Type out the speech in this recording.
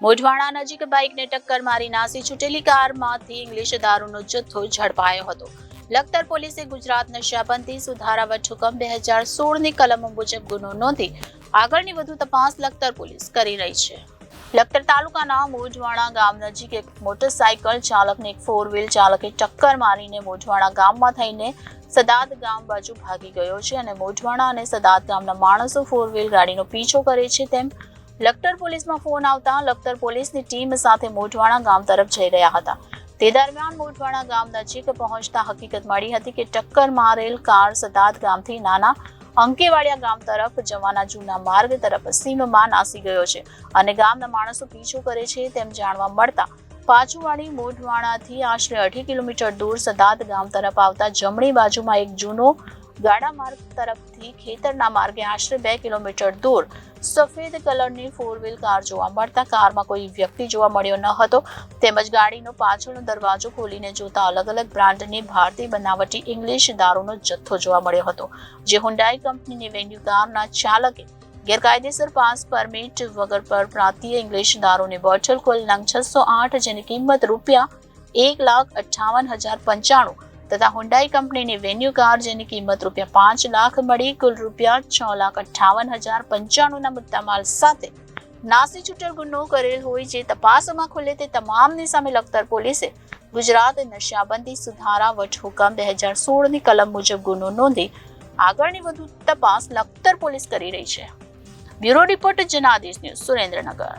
મોઢવાણા નજીક બાઇકને ટક્કર મારી નાસી છૂટેલી કારમાંથી ઇંગ્લિશ દારૂનો જથ્થો ઝડપાયો હતો. લખતર પોલીસે ગુજરાત નશાબંધી સુધારા વટહુકમ બે હજાર સોળની કલમો મુજબ ગુનો નોંધી આગળની વધુ તપાસ લખતર પોલીસ કરી રહી છે. લખતર તાલુકાના મોઢવાણા ગામ નજીક એક મોટરસાયકલ ચાલકને એક ફોર વ્હીલ ચાલકે ટક્કર મારીને મોઢવાણા ગામમાં થઈને સદાત ગામ બાજુ ભાગી ગયો છે અને મોઢવાણા અને સદાત ગામના માણસો ફોર વ્હીલ ગાડીનો પીછો કરે છે તેમ લખતર પોલીસમાં ફોન આવતા લખતર પોલીસની ટીમ સાથે મોઢવાણા ગામ તરફ જઈ રહ્યા હતા. તે દરમિયાન મોઢવાણા ગામ નજીક પહોંચતા હકીકત મળી હતી કે ટક્કર મારેલ કાર સદાત ગામથી નાના અંકેવાડિયા ગામ તરફ જવાના જૂના માર્ગ તરફ સીમમાં નાસી ગયો છે અને ગામના માણસો પીછો કરે છે તેમ જાણવા મળતા પાછુવાડી મોઢવાણાથી આશરે અઢી કિલોમીટર દૂર સદાત ગામ તરફ આવતા જમણી બાજુમાં એક જૂનો ગાડા માર્ગ તરફથી ખેતરના માર્ગે આશરે બે કિલોમીટર દૂર સફેદ કલરની ફોર વ્હીલ કાર જોવા મળતા કારમાં કોઈ વ્યક્તિ જોવા મળ્યો ન હતો. તેમજ ગાડીનો પાછળનો દરવાજો ખોલીને જોતા અલગ અલગ બ્રાન્ડની ભારતીય બનાવટી ઇંગ્લિશ દારૂનો જથ્થો જોવા મળ્યો હતો, જે હુન્ડાઈ કંપનીની વેન્યુ કારના ચાલકે ગેરકાયદેસર પાસ પરમિટ વગર પર પ્રાંતીય ઇંગ્લિશ દારૂની બોટલ કુલ નંગ છસો આઠ જેની કિંમત રૂપિયા એક લાખ અઠ્ઠાવન હજાર પંચાણું તથા હુન્ડાઈ કંપનીની વેન્યુ કાર જેની કિંમત રૂપિયા પાંચ લાખ મળી, કુલ રૂપિયા છ લાખ અઠ્ઠાવન હજાર પંચાણુંના મુદ્દામાલ સાથે નાસી છૂટર ગુનો કરેલ હોય જે તપાસમાં ખુલે તે તમામની સામે લખતર પોલીસે ગુજરાત નશાબંધી સુધારા વટહુકમ બે હજાર સોળની કલમ મુજબ ગુનો નોંધી આગળની વધુ તપાસ લખતર પોલીસ કરી રહી છે. Bureau report Janadesh news Surendranagar.